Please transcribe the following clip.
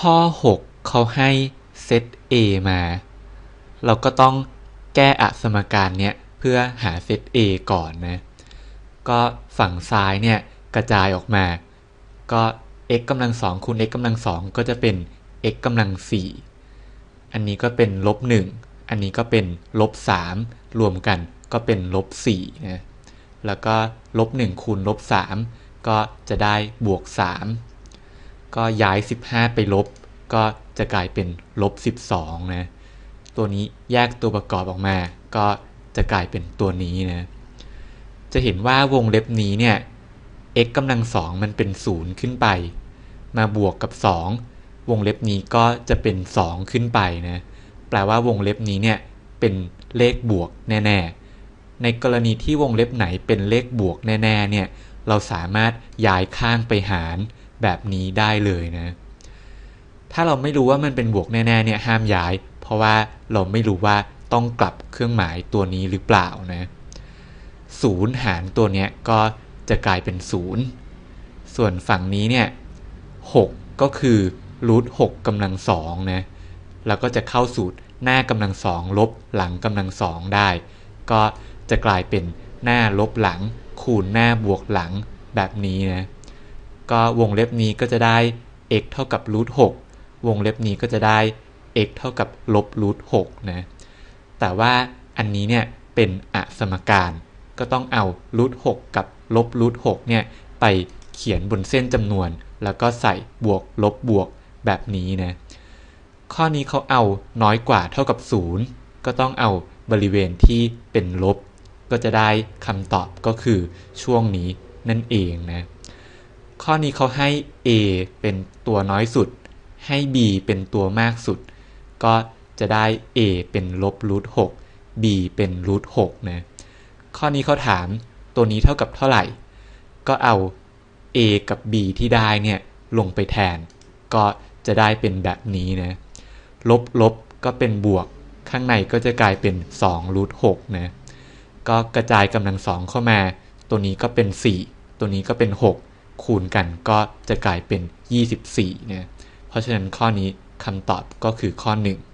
ข้อ 6 เขาให้เซต A มา เราก็ต้องแก้อสมการเนี้ยเพื่อหาเซต A ก่อนนะ ก็ฝั่งซ้ายเนี่ยกระจายออกมา ก็ x กำลังสองคูณ x กำลังสองก็จะเป็น x กำลังสี่อันนี้ก็เป็นลบหนึ่งอันนี้ก็เป็นลบสามรวมกันก็เป็นลบสี่นะ แล้วก็ลบหนึ่งคูณลบสามก็จะได้บวกสาม ก็ย้าย 15 ไปลบ ก็จะกลายเป็นลบ 12 นะ ตัวนี้แยกตัวประกอบออกมา ก็จะกลายเป็นตัวนี้นะ จะเห็นว่าวงเล็บนี้เนี่ย x กำลังสองมันเป็น 0 ขึ้นไป มาบวกกับ 2 วงเล็บนี้ก็จะเป็น 2 ขึ้นไปนะ แปลว่าวงเล็บนี้เนี่ยเป็นเลขบวกแน่ ๆ ในกรณีที่วงเล็บไหนเป็นเลขบวกแน่ ๆ เนี่ย เราสามารถย้ายข้างไปหาร แบบนี้ได้เลยนะ ถ้าเราไม่รู้ว่ามันเป็นบวกแน่ๆเนี่ยห้ามย้าย เพราะว่าเราไม่รู้ว่าต้องกลับเครื่องหมายตัวนี้หรือเปล่านะศูนย์หารตัวเนี้ยก็จะกลายเป็นศูนย์ส่วนฝั่งนี้เนี่ยหกก็คือรูทหกกำลังสองนะแล้วก็จะเข้าสูตรหน้ากำลังสองลบหลังกำลังสองได้ ก็จะกลายเป็นหน้าลบหลัง คูณหน้าบวกหลังแบบนี้นะ ก็วงเล็บนี้ก็จะได้ x เท่ากับรูทหกวงเล็บนี้ก็จะได้ x เท่ากับลบรูทหกนะ แต่ว่าอันนี้เนี่ยเป็นอสมการ ก็ต้องเอารูทหกกับลบรูทหกเนี่ยไปเขียนบนเส้นจำนวน แล้วก็ใส่บวกลบบวกแบบนี้นะ ข้อนี้เขาเอาน้อยกว่าเท่ากับ 0 ก็ต้องเอาบริเวณที่เป็นลบ ก็จะได้คำตอบก็คือช่วงนี้นั่นเองนะ ข้อนี้เขาให้ a เป็นตัวน้อยสุด ให้ b เป็นตัวมากสุด ก็จะได้ a เป็นลบรูทหก b เป็นรูทหกนะ ข้อนี้เขาถามตัวนี้เท่ากับเท่าไหร่ ก็เอา a กับ b ที่ได้เนี่ยลงไปแทน ก็จะได้เป็นแบบนี้นะ ลบลบก็เป็นบวก ข้างในก็จะกลายเป็น2รูทหกนะ ก็กระจายกำลังสองเข้ามา ตัวนี้ก็เป็น 4 ตัวนี้ก็เป็น 6 คูณกันก็จะกลายเป็น 24นะเพราะฉะนั้นข้อนี้คำตอบก็คือข้อ 1